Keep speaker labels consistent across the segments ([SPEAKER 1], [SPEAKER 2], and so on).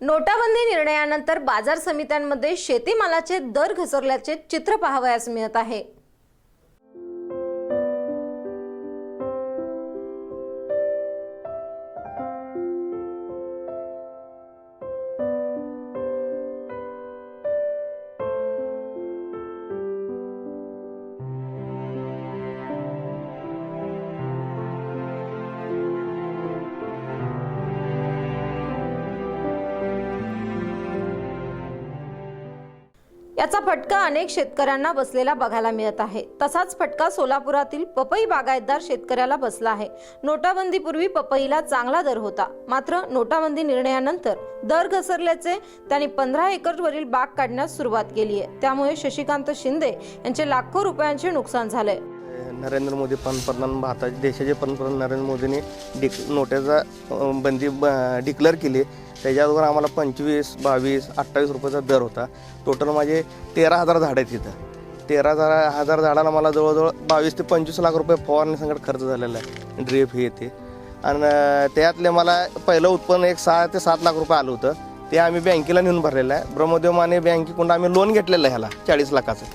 [SPEAKER 1] नोटाबंदी निर्णयानंतर बाजार समित्यांमध्ये शेतीमालाचे दर घसरल्याचे चित्र पाहावयास मिळत आहे. याचा फटका अनेक शेतकऱ्यांना बसलेला बघायला मिळत आहे. तसाच फटका सोलापुरातील पपई बागायतदार शेतकऱ्याला बसला आहे. नोटाबंदीपूर्वी पपईला चांगला दर होता. मात्र नोटाबंदी निर्णयानंतर दर घसरल्याचे त्यांनी पंधरा एकरवरील बाग काढण्यास सुरुवात केली आहे त्यामुळे शशिकांत शिंदे यांचे लाखो रुपयांचे नुकसान झाले
[SPEAKER 2] नरेंद्र मोदी पंतप्रधान भारताचे देशाचे पंतप्रधान नरेंद्र मोदींनी डिक नोट्याचा बंदी ब डिक्लेअर केली. त्याच्याबरोबर आम्हाला पंचवीस बावीस अठ्ठावीस रुपयाचा दर होता. टोटल माझे तेरा हजार झाडं आहेत तिथं. तेरा हजार हजार झाडाला मला जवळजवळ बावीस ते पंचवीस लाख रुपये फवारणीसंकट खर्च झालेला आहे. ड्रीप हे ते. आणि त्यातले मला पहिलं उत्पन्न एक सहा ते सात लाख रुपये आलं होतं. ते आम्ही बँकेला नेऊन भरलेलं आहे. ब्रह्मदेव माने बँकेकडून आम्ही लोन घेतलेलं आहे ह्याला चाळीस लाखाचं.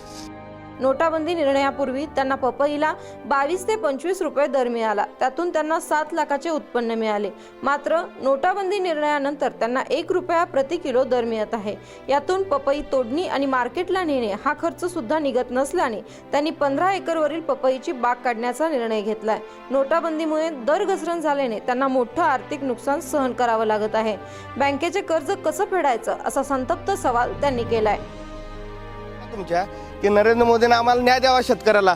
[SPEAKER 1] नोटाबंदी निर्णयापूर्वी त्यांना पपईला बावीस ते पंचवीस रुपये दर मिळाला. त्यातून त्यांना सात लाखाचे उत्पन्न मिळाले. मात्र नोटाबंदी निर्णयानंतर त्यांना एक रुपया प्रति किलो दर मिळत आहे. यातून पपई तोडणी आणि मार्केटला नेणे हा खर्च सुद्धा निघत नसल्याने त्यांनी पंधरा एकरवरील पपईची बाग काढण्याचा निर्णय घेतलाय. नोटाबंदीमुळे दर घसरण झाल्याने त्यांना मोठं आर्थिक नुकसान सहन करावं लागत आहे. बँकेचे कर्ज कसं फेडायचं असा संतप्त सवाल त्यांनी केलाय.
[SPEAKER 2] तुमच्या की नरेंद्र मोदीने आम्हाला न्याय द्यावा शेतकऱ्याला?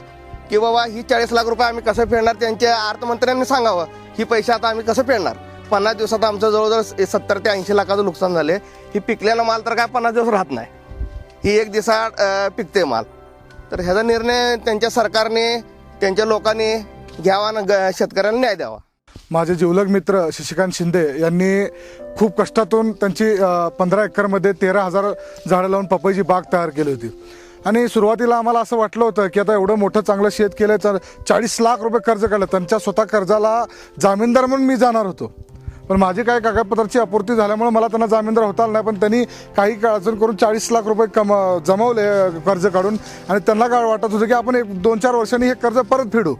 [SPEAKER 2] की बाबा ही चाळीस लाख रुपये आम्ही कसं फेडणार? त्यांच्या अर्थमंत्र्यांनी सांगावं ही पैसे आता आम्ही कसं फेडणार? पन्नास दिवसात आमचं जवळजवळ सत्तर ते ऐंशी लाखाचं नुकसान झाले. ही पिकलेला माल तर काय पन्नास दिवस राहत नाही. ही एक दिवसा पिकते माल. तर ह्याचा निर्णय त्यांच्या सरकारने त्यांच्या लोकांनी घ्यावा आणि ग- शेतकऱ्यांना न्याय द्यावा.
[SPEAKER 3] माझे जिवलग मित्र शशिकांत शिंदे यांनी खूप कष्टातून त्यांची पंधरा एकरमध्ये तेरा हजार झाडं लावून पपईची बाग तयार केली होती. आणि सुरुवातीला आम्हाला असं वाटलं होतं की आता एवढं मोठं चांगलं शेत केलं तर चाळीस लाख रुपये कर्ज काढलं. त्यांच्या स्वतः कर्जाला जामीनदार म्हणून मी जाणार होतो. पण माझी काही कागदपत्राची अपूर्ती झाल्यामुळे मला त्यांना जामीनदार होता आला नाही पण त्यांनी काही काळ अडचण करून चाळीस लाख रुपये कम जमवले कर्ज काढून. आणि त्यांना काय वाटत होतं की आपण एक दोन चार वर्षांनी हे कर्ज परत फेडू.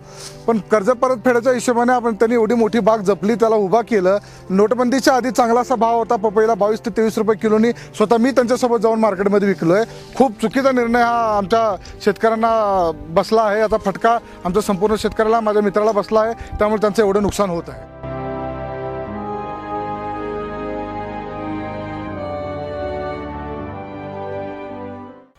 [SPEAKER 3] पण कर्ज परत फेडायच्या हिशोबाने आपण त्यांनी एवढी मोठी बाग जपली त्याला उभा केलं. नोटबंदीच्या आधी चांगला असा भाव होता पपईला बावीस ते तेवीस रुपये किलोनी. स्वतः मी त्यांच्यासोबत जाऊन मार्केटमध्ये विकलोय. खूप चुकीचा निर्णय हा आमच्या शेतकऱ्यांना बसला आहे. याचा फटका आमच्या संपूर्ण शेतकऱ्याला माझ्या मित्राला बसला आहे. त्यामुळे त्यांचं एवढं नुकसान होत आहे.